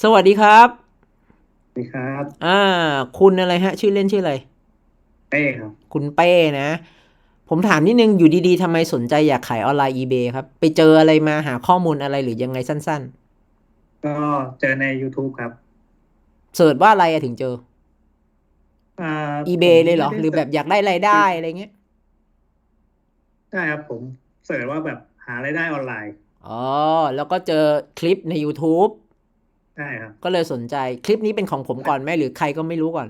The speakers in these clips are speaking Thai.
สวัสดีครับ สวัสดีครับ อ่า คุณอะไรฮะ ชื่อเล่นชื่ออะไร เป้ครับ คุณเป้นะ ผมถามนิดนึงอยู่ดีๆทำไมสนใจอยากขายออนไลน์ eBay ครับ ไปเจออะไรมาหาข้อมูลอะไรหรือยังไงสั้นก็เจอใน YouTube ครับๆ เสิร์ชว่าอะไรอะถึงเจอ อ่า eBay ผมเลยเหรอ ไม่หรือแบบอยากได้รายได้อะไรเงี้ย ใช่ครับผมเสิร์ชว่าแบบหารายได้ออนไลน์ อ๋อ แล้วก็เจอคลิปใน YouTube ใช่ครับ ก็เลยสนใจคลิปนี้เป็นของผมก่อนไหมหรือใครก็ไม่รู้ก่อน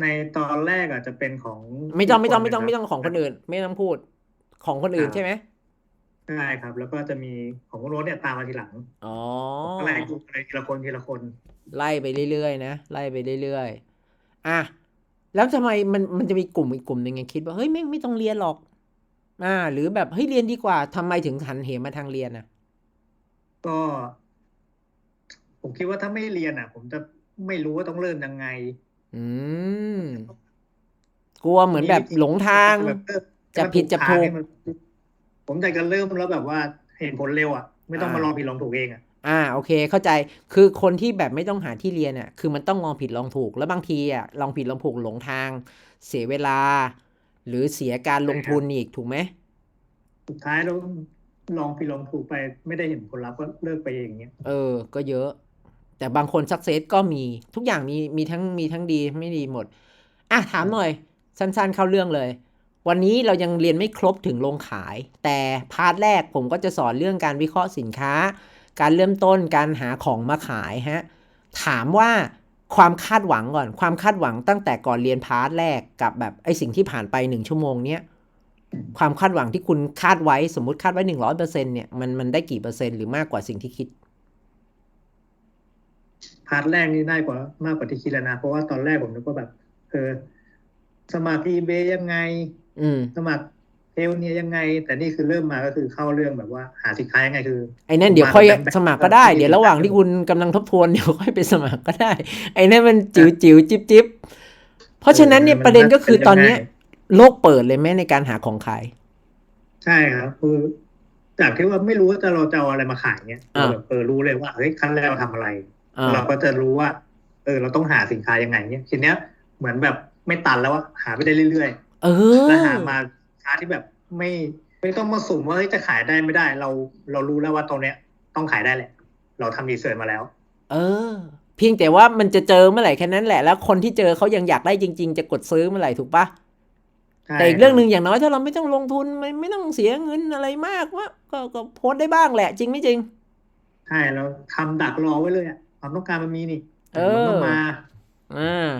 ในตอนแรกอาจจะเป็นของไม่ต้องไม่ต้องกไม่ต้องหไม่นึ่ต้องของคนอื่น ไม่ต้องพูด ของคนอื่นใช่ไหมใช่ครับ แล้วก็จะมีของคุณโรสเนี่ยตามมาทีหลังอ๋อก็ไล่ดูไปทีละคนทีละคน ไล่ไปเรื่อยๆนะไล่ไปเรื่อยๆอะแล้วทำไมมันมันจะมีกลุ่มอีกกลุ่มหนึ่งไงคิดว่าเฮ้ยไม่ไม่ต้องเรียนหรอก อ่า หรือแบบเฮ้ยเรียนดีกว่าทำไมถึงหันเหมาทางเรียนอะ ก็ ผมคิดว่าถ้าไม่เรียนอะ ผมจะไม่รู้ว่าต้องเริ่มยังไง อืม กลัวเหมือนแบบหลงทาง แบบเริ่มจะผิดจะถูก ให้มันผมอยากจะเริ่มแล้วแบบว่าเห็นผลเร็วอะ ไม่ต้องอ่ามมารอผิดลองถูกเองอะ อ่าโอเค เข้าใจคือคนที่แบบไม่ต้องหาที่เรียนอะคือมันต้องลองผิดลองถูก แล้วบางทีอะลองผิดลองถูกหลงทาง เสียเวลา หรือเสียการลงทุนอีกถูกไหมสุดท้ายเราลองผิดลองถูกไป ไม่ได้เห็นผลลัพธ์ก็เลิกไปเองเงี้ย เออ ก็เยอะ แต่บางคนสักเซสก็มีทุกอย่างมีมีทั้งมีทั้งดีไม่ดีหมด อะถามหน่อย สั้นๆเข้าเรื่องเลย วันนี้เรายังเรียนไม่ครบถึงลงขาย แต่พาร์ทแรกผมก็จะสอนเรื่องการวิเคราะห์สินค้า การเริ่มต้นการหาของมาขายฮะถามว่าความคาดหวังก่อน ความคาดหวังตั้งแต่ก่อนเรียนพาร์ทแรกกับแบบไอสิ่งที่ผ่านไปหนึ่งชั่วโมงเนี้ยความคาดหวังที่คุณคาดไว้สมมติคาดไว้หนึ่งร้อยเปอร์เซ็นเนี่ยมันมันได้กี่เปอร์เซ็นต์หรือมากกว่าสิ่งที่คิด พาร์ทแรกนี่ได้กว่ามากกว่าที่คิดแล้วนะเพราะว่าตอนแรกผมนึกว่าแบบเออสมัคร eBay ยังไง อืมสมัครเทลเนี่ยยังไง แต่นี่คือเริ่มมาก็คือเข้าเรื่องแบบว่าหาสินค้ายังไงคือ ไอ้นั่นเดี๋ยวค่อยมาแบบสมัครก็ได้แบบเดี๋ยวระหว่างที่คุณกำลังทบทวนเดี๋ยวค่อยไปสมัครก็ได้ ไอ้นั่นมันจิ๋วจิ๋วจิบจิบเพราะฉะนั้นเนี่ยเออมันประเด็นก็คือมันตอนเนี้ยเป็นยังไงโลกเปิดเลยแม้ในการหาของขาย ใช่ครับคือจากที่ว่าไม่รู้ว่าจะเราจะเอาอะไรมาขายเนี่ยอ่าแบบเออรู้เลยว่าเฮ้ยขั้นแรกเราทำอะไรอ่า เราก็จะรู้ว่า เออ เราต้องหาสินค้ายังไงเนี่ยทีเนี้ยเหมือนแบบไม่ตันแล้วว่าหาไปได้เรื่อยเอๆแล้วอหามาสินค้าที่แบบไม่ไม่ต้องมาสุ่มว่าเฮ้ยจะขายได้ไม่ได้ เราเรารู้แล้วว่าตรงเนี้ย ต้องขายได้แหละ เราทำรีเสิร์ชมาแล้ว เออ เพียงแต่ว่ามันจะเจอเมื่อไหร่แค่นั้นแหละ แล้วคนที่เจอเขายังอยากได้จริง ๆ จะกดซื้อเมื่อไหร่ถูกปะใช่แต่อีกเรื่องหนึ่งอย่างน้อยถ้าเราไม่ต้องลงทุนไม่ไม่ต้องเสียเงินอะไรมากว่าก็ก็โพสต์ได้บ้างแหละ จริงไม่จริงใช่เราทำดักรอไว้เลยอะ ความต้องการมันมีนี่เออมันก็มาอ่า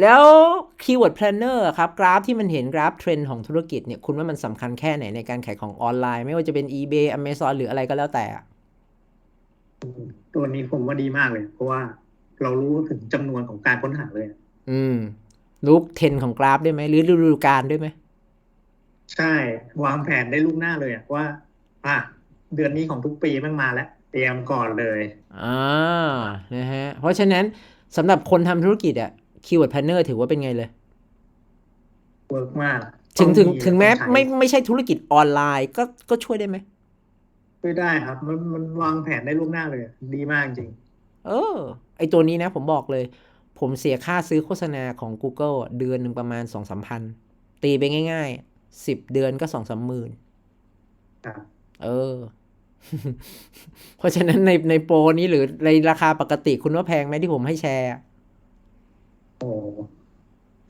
แล้ว Keyword Planner อะครับ กราฟที่มันเห็นกราฟเทรนด์ของธุรกิจเนี่ยคุณว่ามันสำคัญแค่ไหนในการขายของออนไลน์ ไม่ว่าจะเป็น eBay Amazon หรืออะไรก็แล้วแต่อะตัวนี้ผมว่าดีมากเลย เพราะว่าเรารู้ถึงจำนวนของการค้นหาเลยอะอืม รู้เทรนด์ของกราฟด้วยไหมหรือฤดูกาลด้วยไหม ใช่ วางแผนได้ล่วงหน้าเลยอะว่า อะเดือนนี้ของทุกปีแมันมาแล้ว เตรียมก่อนเลยอ่านะฮะเพราะฉะนั้นสำหรับคนทำธุรกิจอะ Keyword Planner ถือว่าเป็นไงเลย เวิร์กมากถึงถึงต้องถึงแม้ต้องใช้ไม่ไม่ใช่ธุรกิจออนไลน์ก็ก็ช่วยได้ไหมช่วยได้ครับ มันมันวางแผนได้ล่วงหน้าเลยอะดีมากจริง เออ ไอตัวนี้นะผมบอกเลย ผมเสียค่าซื้อโฆษณาของ Google อะเดือนหนึ่งประมาณสองสามพัน ตีไปง่ายๆสิบเดือนก็สองสามหมื่นครับ เออ เพราะฉะนั้นในในโปรนี้หรือในราคาปกติคุณว่าแพงไหมที่ผมให้แชร์อะโอ้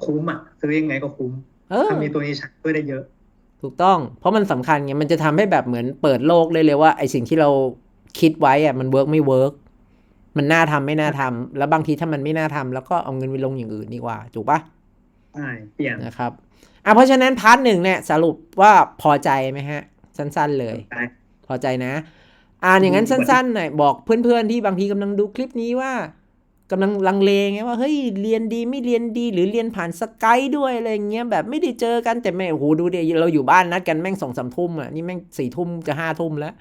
คุ้มอะซื้อยังไงก็คุ้มเออถ้ามีตัวนี้ใช้ช่วยได้เยอะ ถูกต้อง เพราะมันสำคัญไงมันจะทำให้แบบเหมือนเปิดโลกเลยเลยว่าไอสิ่งที่เราคิดไว้อะมันเวิร์กไม่เวิร์กมันน่าทำไม่น่าทำแล้วบางทีถ้ามันไม่น่าทำแล้วก็เอาเงินไปลงอย่างอื่นดีกว่าถูกปะใช่เปลี่ยนนะครับอะเพราะฉะนั้นพาร์ทหนึ่งเนี่ยสรุปว่าพอใจไหมฮะ สั้น ๆ เลยได้พอใจ นะ อ่านอย่างนั้นสั้นๆหน่อยบอกเพื่อนๆที่บางทีกำลังดูคลิปนี้ว่ากำลังลังเลไงว่าเฮ้ยเรียนดีไม่เรียนดีหรือเรียนผ่านสกายด้วยอะไรเงี้ยแบบไม่ได้เจอกันแต่แม่งโอ้โหดูดิเราอยู่บ้านนัดกันแม่งสองสามทุ่มอะนี่แม่งสี่ทุ่มจะห้าทุ่มแล้ว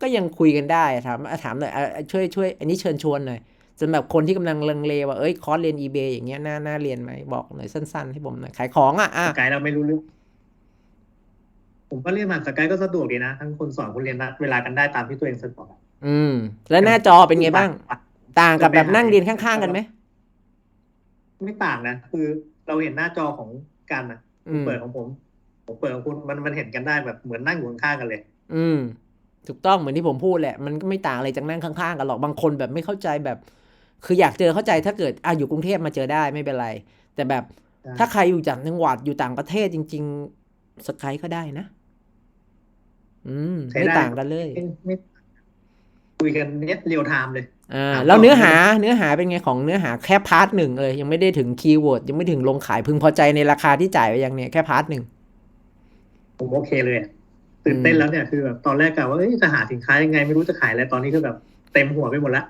ก็ยังคุยกันได้ถามอะถามหน่อยอะอะช่วยช่วยอันนี้เชิญชวนหน่อยสำหรับคนที่กำลังลังเลว่าเอ้ยคอร์สเรียน eBay อย่างเงี้ยน่าน่าเรียนไหมบอกหน่อยสั้น ๆ ให้ผมหน่อยขายของอะอะสกายเราไม่รู้เรื่อง ผมก็เรียนผ่านสกายก็สะดวกดีนะ ทั้งคนสอนคนเรียนนัดเวลากันได้ตามที่ตัวเองสะดวกอะอืม แล้วหน้าจอเป็นไงบ้าง ต่างกับแบบนั่งเรียนข้างๆกันไหมไม่ต่างนะ คือเราเห็นหน้าจอของกันนะอืมเปิดของผม ผมเปิดของคุณมันมันเห็นกันได้แบบเหมือนนั่งอยู่ข้างๆกันเลย อืม ถูกต้องเหมือนที่ผมพูดแหละ มันก็ไม่ต่างอะไรจากนั่งข้างๆกันหรอกบางคนแบบไม่เข้าใจแบบ คืออยากเจอเข้าใจถ้าเกิดอะอยู่กรุงเทพมาเจอได้ไม่เป็นไร แต่แบบใช่ถ้าใครอยู่จากจังหวัดอยู่ต่างประเทศจริง ๆสกายก็ได้นะ อืมใช้ไม่ได้ต่างกันเลยไม่ไม่คุยกันเน็ตเรียลไทม์เลย อ่าอะแล้วต่อเนื้อหาเนื้อหาเป็นไงของเนื้อหาแค่พาร์ทหนึ่งเลย ยังไม่ได้ถึงคีย์เวิร์ดยังไม่ถึงลงขายพึงพอใจในราคาที่จ่ายไปยังเนี่ยแค่พาร์ทหนึ่งผมโอเคเลยอะตื่นเต้นแล้วเนี่ยคือแบบตอนแรกกะว่าเอ้ยจะหาสินค้ายังไงไม่รู้จะขายอะไรตอนนี้คือแบบเต็มหัวไปหมดละ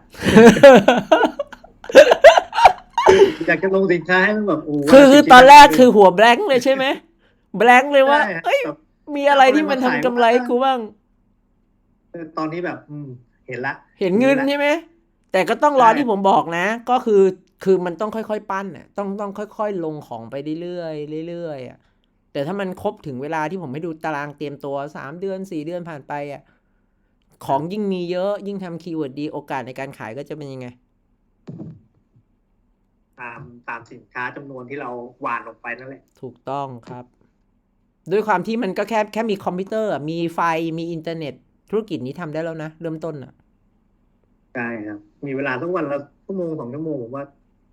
อยากจะลงสินค้าให้มันแบบโอ้คือคือจริงๆตอนแรกคือหัวแบงค์เลยใช่ไหมแบงค์เลยว่าใช่เอ้ยแบบ มีอะไรที่มันทำกำไรให้กูบ้างเออตอนนี้แบบ อืม เห็นละ เห็นเงินใช่ไหม แต่ก็ต้องรอใช่ที่ผมบอกนะ ก็คือคือมันต้องค่อยๆปั้นอะ ต้องต้องค่อย ๆ ลงของไปเรื่อยๆเรื่อยๆอะ แต่ถ้ามันครบถึงเวลาที่ผมให้ดูตารางเตรียมตัวสามเดือนสี่เดือนผ่านไปอะ ของยิ่งมีเยอะยิ่งทำคีย์เวิร์ดดีโอกาสในการขายก็จะเป็นยังไง ตามตามสินค้าจำนวนที่เราหวานลงไปนั่นแหละ ถูกต้องครับ ด้วยความที่มันก็แค่แค่มีคอมพิวเตอร์อะมีไฟมีอินเทอร์เน็ต ธุรกิจนี้ทำได้แล้วนะ เริ่มต้นอะใช่ครับ มีเวลาสักวันละชั่วโมงสองชั่วโมงผมว่า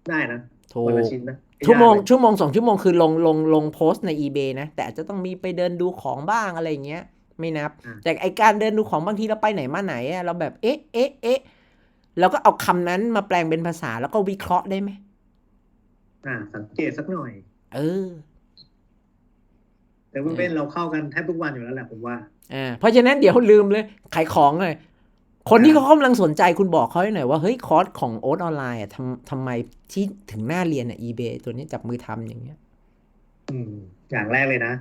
ได้นะถูวันละกชิ้นนะชั่วโมงไยากเลยชั่วโมงสองชั่วโมงคือลงลงลงโพสต์ใน eBay นะ แต่อาจจะต้องมีไปเดินดูของบ้างอะไรอย่างเงี้ย ไม่นับ แต่ไอการเดินดูของบางทีเราไปไหนมาไหนอะเราแบบเอ๊ะเอ๊ะเอ๊ะเราก็เอาคำนั้นมาแปลงเป็นภาษาแล้วก็วิเคราะห์ได้ไหมอ่า สังเกตสักหน่อย เออ แต่เว้นเราเข้ากันแทบทุกวันอยู่แล้วแหละผมว่าอ่าเพราะฉะนั้นเดี๋ยวลืมเลยขายของเลยคนที่เขากำลังสนใจคุณบอกเขาให้หน่อยว่าเฮ้ยคอร์สของโอ๊ตออนไลน์อะทำทำไมที่ถึงหน้าเรียนอะ eBay ตัวนี้จับมือทำอย่างเงี้ย อืม อย่างแรกเลยนะ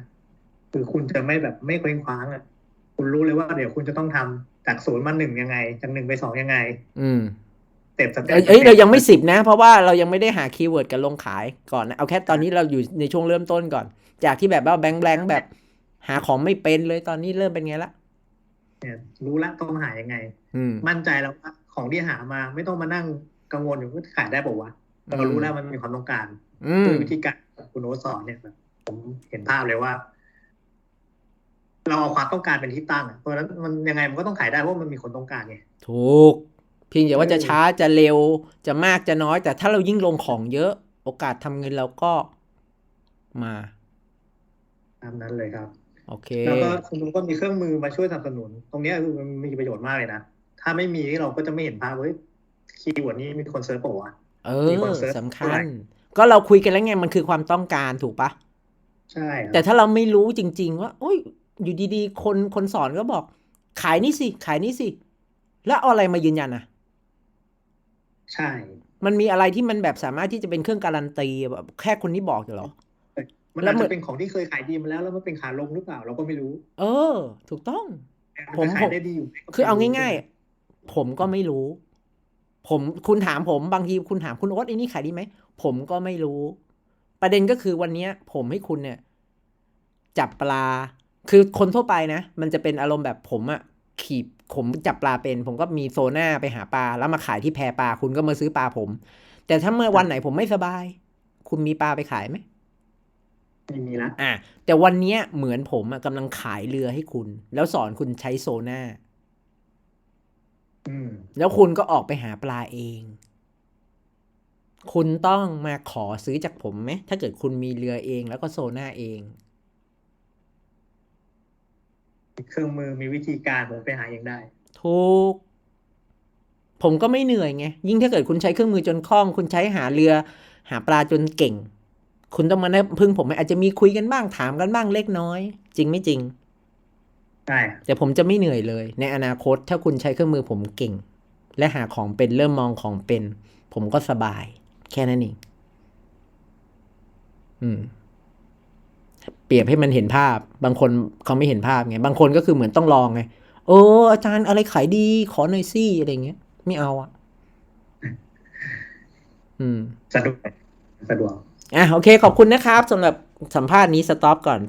คือคุณจะไม่แบบไม่เคว้งคว้างอะ คุณรู้เลยว่าเดี๋ยวคุณจะต้องทำจากศูนย์มาหนึ่งยังไง จากหนึ่งไปสองยังไง อืมเต็ปสเต็ปเอ้ยเอ้ยเรายังไม่สิบนะ เพราะว่าเรายังไม่ได้หาคีย์เวิร์ดกันลงขายก่อนนะ เอาแค่ตอนนี้เราอยู่ในช่วงเริ่มต้นก่อน จากที่แบบว่าแบงค์แบงค์แบบ หาของไม่เป็นเลยตอนนี้เริ่มเป็นไงละเนี่ยรู้ละต้องหายังไงอืมมั่นใจแล้วว่าของที่หามาไม่ต้องมานั่งกังวลอยู่ว่าขายได้ป่าวะเรารู้แล้วมันมีความต้องการอืมคือวิธีการของคุณโอตสอนเนี่ยแบบผมเห็นภาพเลยว่า เราเอาความต้องการเป็นที่ตั้งอะเพราะฉะนั้นมันยังไงมันก็ต้องขายได้เพราะมันมีคนต้องการไงถูกเพียงแต่ว่าจะช้าจะเร็วจะมากจะน้อย แต่ถ้าเรายิ่งลงของเยอะ โอกาสทำเงินเราก็มา ตามนั้นเลยครับ โอเค แล้วก็คุณลุงก็มีเครื่องมือมาช่วยสนับสนุน ตรงเนี้ยคือมันมีประโยชน์มากเลยนะ ถ้าไม่มีเราก็จะไม่เห็นภาพว่าเฮ้ยคีย์เวิร์ดนี้มีคนเซิร์ชเปล่าวะเอมีคนอเสิร์ชสำคัเท่าไหร่ญก็เราคุยกันแล้วไงมันคือความต้องการถูกปะใช่ครับแต่ถ้าเราไม่รู้จริง ๆ ว่าโอ้ยอยู่ดีๆ คนคนสอนก็บอก ขายนี่สิ ขายนี่สิ แล้วเอาอะไรมายืนยันอะ ใช่ มันมีอะไรที่มันแบบสามารถที่จะเป็นเครื่องการันตีแบบแค่คนนี้บอกเหรอ มันแล้วอาจมันจะเป็นของที่เคยขายดีมาแล้วแล้วมันเป็นขาลงหรือเปล่าเราก็ไม่รู้ เออ ถูกต้องนผมจะขายได้ดีอยู่ไหมก็คือเอาไม่รู้ง่ายใช่ไหมๆผมก็ไม่รู้ ผมคุณถามผมบางทีคุณถามคุณโอ๊ตไอ้นี่ขายดีไหมผมก็ไม่รู้ ประเด็นก็คือวันเนี้ยผมให้คุณเนี่ย จับปลา คือคนทั่วไปนะ มันจะเป็นอารมณ์แบบผมอะขีบผมจับปลาเป็น ผมก็มีโซน่าไปหาปลา แล้วมาขายที่แพปลาคุณก็มาซื้อปลาผม แต่ถ้าเมื่อวันไหนผมไม่สบาย คุณมีปลาไปขายไหม ไม่มีละอะแต่วันเนี้ยเหมือนผมอะกำลังขายเรือให้คุณ แล้วสอนคุณใช้โซน่าอืมแล้วคุณก็ออกไปหาปลาเอง คุณต้องมาขอซื้อจากผมไหม ถ้าเกิดคุณมีเรือเองแล้วก็โซน่าเองมีเครื่องมือมีวิธีการผมไปหาเองได้ ถูก ผมก็ไม่เหนื่อยไง ยิ่งถ้าเกิดคุณใช้เครื่องมือจนคล่อง คุณใช้หาเรือ หาปลาจนเก่ง คุณต้องมานะพึ่งผมไหมอาจจะมีคุยกันบ้างถามกันบ้างเล็กน้อย จริงไม่จริงใช่แต่ผมจะไม่เหนื่อยเลย ในอนาคตถ้าคุณใช้เครื่องมือผมเก่ง และหาของเป็นเริ่มมองของเป็น ผมก็สบาย แค่นั้นเองอืม เปรียบให้มันเห็นภาพ บางคนเขาไม่เห็นภาพไงบางคนก็คือเหมือนต้องลองไงโอ้อาจารย์อะไรขายดี ขอหน่อยสิอะไรเงี้ยไม่เอาอะ อืม สะดวกสะดวก อะโอเคขอบคุณนะครับสำหรับสัมภาษณ์นี้สต็อปก่อน